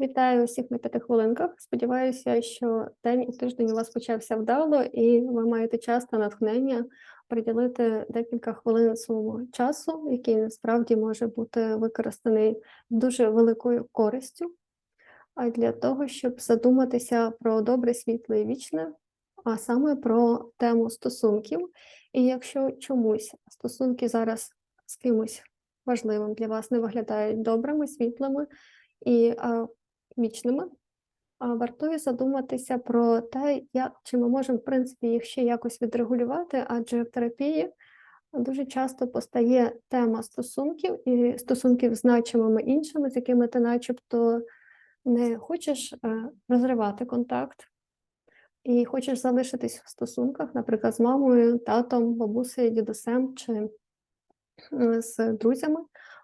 Вітаю усіх на п'яти хвилинках. Сподіваюся, що день і тиждень у вас почався вдало, і ви маєте час та натхнення приділити декілька хвилин свого часу, який насправді може бути використаний дуже великою користю, а для того, щоб задуматися про добре, світле і вічне, а саме про тему стосунків. І якщо чомусь стосунки зараз з кимось важливим для вас не виглядають добрими, світлими і вічними, а вартує задуматися про те, як чи ми можемо в принципі їх ще якось відрегулювати, адже в терапії дуже часто постає тема стосунків і стосунків з значимими іншими, з якими ти, начебто, не хочеш е, розривати контакт. І хочеш залишитись в стосунках, наприклад, з мамою, татом, бабусею, дідусем чи е, з друзями,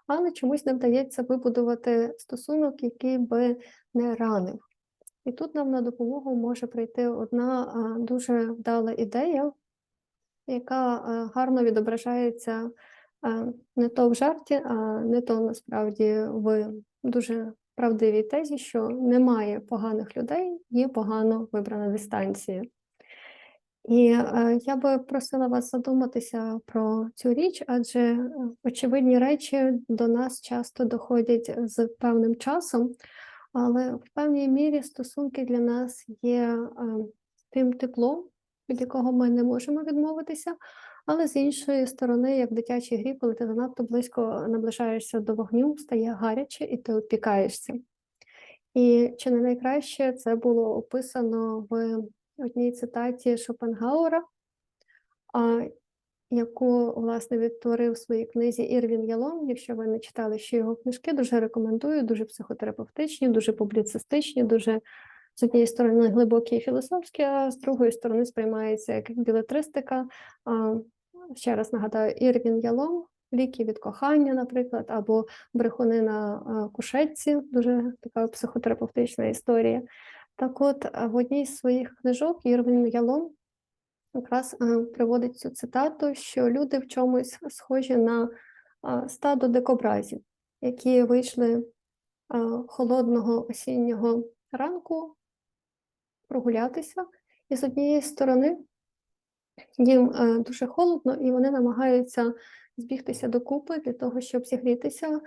але чомусь не вдається вибудувати стосунок, який би не ранив. І тут нам на допомогу може прийти одна дуже вдала ідея, яка гарно відображається не то в жарті, а не то насправді в дуже правдивій тезі, що немає поганих людей, є погано вибрана дистанція. І е, я би просила вас задуматися про цю річ, адже е, очевидні речі до нас часто доходять з певним часом, але в певній мірі стосунки для нас є е, тим теплом, від якого ми не можемо відмовитися. Але з іншої сторони, як в дитячій грі, коли ти занадто близько наближаєшся до вогню, стає гаряче і ти опікаєшся. І чи не найкраще це було описано в одній цитаті Шопенгауера, яку, власне, відтворив в своїй книзі Ірвін Ялом. Якщо ви не читали ще його книжки, дуже рекомендую, дуже психотерапевтичні, дуже публіцистичні, дуже з однієї сторони глибокі і філософські, а з другої сторони сприймається як білетристика. Ще раз нагадаю, Ірвін Ялом. Ліки від кохання, наприклад, або брехуни на кушетці, дуже така психотерапевтична історія. Так от, в одній з своїх книжок Ірвін Ялом якраз приводить цю цитату, що люди в чомусь схожі на стадо дикобразів, які вийшли холодного осіннього ранку прогулятися, і з однієї сторони їм е, дуже холодно, і вони намагаються збігтися докупи для того, щоб зігрітися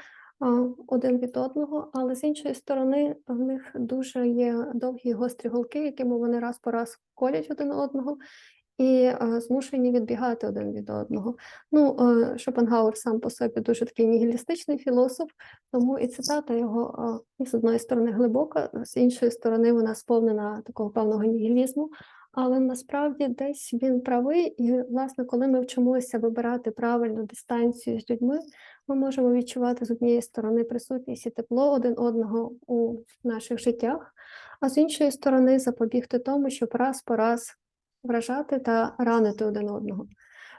один від одного, але з іншої сторони в них дуже є довгі гострі голки, якими вони раз по раз колять один одного. І змушені відбігати один від одного. Ну, Шопенгауер сам по собі дуже такий нігілістичний філософ, тому і цитата його з одної сторони глибока, з іншої сторони, вона сповнена такого певного нігілізму. Але насправді десь він правий, і, власне, коли ми вчимося вибирати правильну дистанцію з людьми, ми можемо відчувати з однієї сторони присутність і тепло один одного у наших життях, а з іншої сторони запобігти тому, щоб раз по раз вражати та ранити один одного.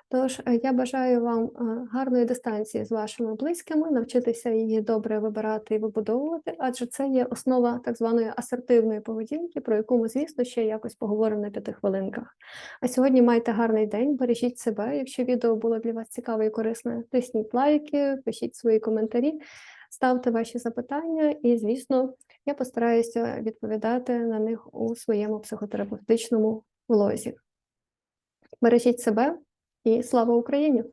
Тож е, я бажаю вам е, гарної дистанції з вашими близькими, навчитися її добре вибирати і вибудовувати, адже це є основа так званої асертивної поведінки, про яку ми, звісно, ще якось поговоримо на п'яти хвилинках. А сьогодні майте гарний день, бережіть себе. Якщо відео було для вас цікаве і корисне, тисніть лайки, пишіть свої коментарі, ставте ваші запитання, і, звісно, я постараюся відповідати на них у своєму психотерапевтичному влозі. Бережіть себе і слава Україні!